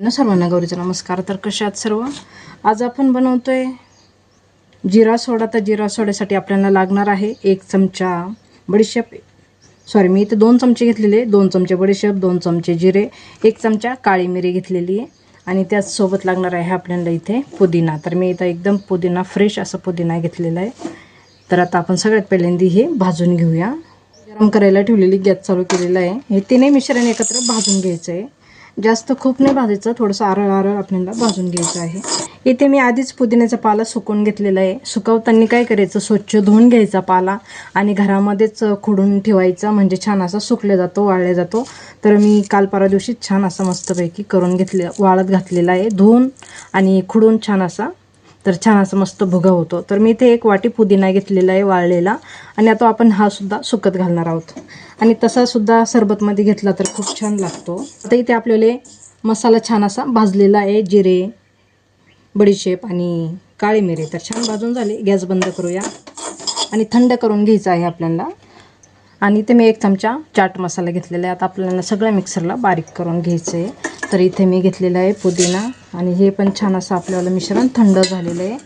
सर्वांना गौरीचा नमस्कार. तर कशात सर्व? आज आपण बनवतोय जिरा सोडा. तर जिरा सोड्यासाठी आपल्याला लागणार आहे एक चमचा बडीशेप. सॉरी मी इथे दोन चमचे घेतलेले दोन चमचे बडीशेप दोन चमचे जिरे एक चमचा काळी मिरी घेतलेली आहे. आणि त्याचसोबत लागणार आहे आपल्याला इथे पुदिना. तर मी इथं एकदम पुदिना फ्रेश असा पुदिना घेतलेला आहे. तर आता आपण सगळ्यात पहिल्यांदा हे भाजून घेऊया. गरम करायला ठेवलेली गॅस चालू केलेला आहे. हे तिन्ही मिश्रण एकत्र भाजून घ्यायचं आहे. जास्त खूप नाही भाजायचं थोडंसं आरळ आरळ आपल्याला भाजून घ्यायचं आहे. इथे मी आधीच पुदिन्याचा पाला सुकवून घेतलेला आहे. सुकवताना काय करायचं? स्वच्छ धुवून घ्यायचा पाला आणि घरामध्येच खुडून ठेवायचा म्हणजे छान असा सुकल्या जातो वाळल्या जातो. तर मी काल परवा दिवशी छान असा मस्तपैकी करून घेतले वाळत घातलेला आहे. धुवून आणि खुडून छान असा तर छान असं मस्त भुगा होतो. तर मी इथे एक वाटी पुदिना घेतलेला आहे वाळलेला. आणि आता आपण हा सुद्धा सुकत घालणार आहोत. आणि तसा सुद्धा सरबतमध्ये घेतला तर खूप छान लागतो. आता इथे आपल्याला मसाला छान असा भाजलेला आहे. जिरे बडीशेप आणि काळी मिरे. तर छान भाजून झाले. गॅस बंद करूया. आणि थंड करून घ्यायचं आहे आपल्याला. आणि इथे मी एक चमचा चाट मसाला घेतलेला आहे. आता आपल्याला सगळ्या मिक्सरला बारीक करून घ्यायचं आहे तर इथे मी घेतलेला आहे पुदिना. आणि हे पण छान असं आपल्याला मिश्रण थंड झालेलं आहे.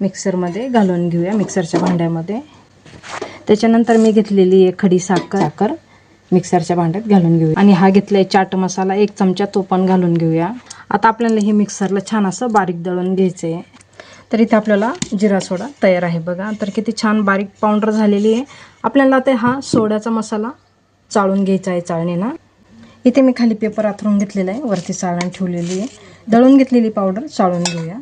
मिक्सरमध्ये घालून घेऊया मिक्सरच्या भांड्यामध्ये. त्याच्यानंतर मी घेतलेली आहे खडी साखर. साखर मिक्सरच्या भांड्यात घालून घेऊया. आणि हा घेतला आहे चाट मसाला एक चमचा तो पण घालून घेऊया. आता आपल्याला हे मिक्सरला छान असं बारीक दळून घ्यायचं आहे तर इथे आपल्याला जिरा सोडा तयार आहे बघा. तर किती छान बारीक पावडर झालेली आहे. आपल्याला आता हा सोड्याचा मसाला चाळून घ्यायचा आहे चाळणीनं. इथे मी खाली पेपर आथरून घेतलेला आहे. वरती चाळण ठेवलेली आहे. दळून घेतलेली पावडर चाळून घेऊया.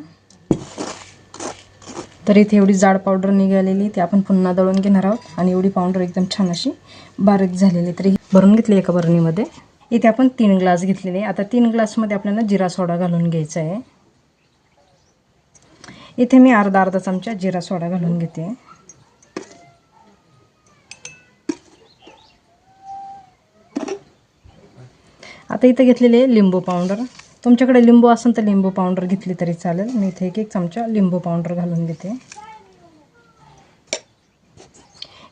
तर इथे एवढी जाड पावडर निघालेली ती आपण पुन्हा दळून घेणार आहोत. आणि एवढी पावडर एकदम छान अशी बारीक झालेली तरी भरून घेतली एका बरणीमध्ये. इथे आपण तीन ग्लास घेतलेले आता तीन ग्लासमध्ये आपल्याला जिरा सोडा घालून घ्यायचा आहे. इथे मी अर्धा अर्धा चमचा जिरा सोडा घालून घेते. आता इथं घेतलेले लिंबू पावडर. तुमच्याकडे लिंबू असेल तर लिंबू पावडर घेतली तरी चालेल. मी इथे एक एक चमचा लिंबू पावडर घालून घेते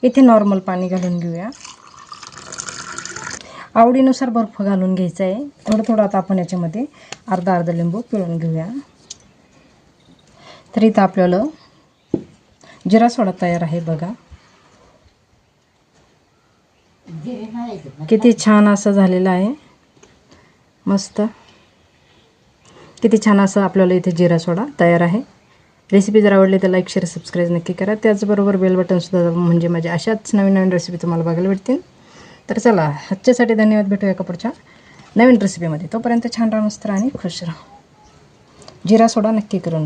इथे नॉर्मल पाणी घालून घेऊया. आवडीनुसार बर्फ घालून घ्यायचा आहे. थोडं थोडं आता आपण याच्यामध्ये अर्धा अर्धा लिंबू पिळून घेऊया. तर इथं आपल्याला जिरा सोडा तयार आहे बघा. किती छान असं झालेलं आहे. मस्त. किती छान असं आपल्याला इथे जिरा सोडा तयार आहे. रेसिपी जर आवडली तर लाईक शेअर सबस्क्राईब नक्की करा. त्याचबरोबर बेल बटनसुद्धा म्हणजे माझ्या अशाच नवीन नवीन रेसिपी तुम्हाला बघायला भेटतील. तर चला आजच्यासाठी धन्यवाद. भेटूया का पुढच्या नवीन रेसिपीमध्ये तोपर्यंत छान राहा मस्त आणि खुश राहा. जिरा सोडा नक्की करून बघा.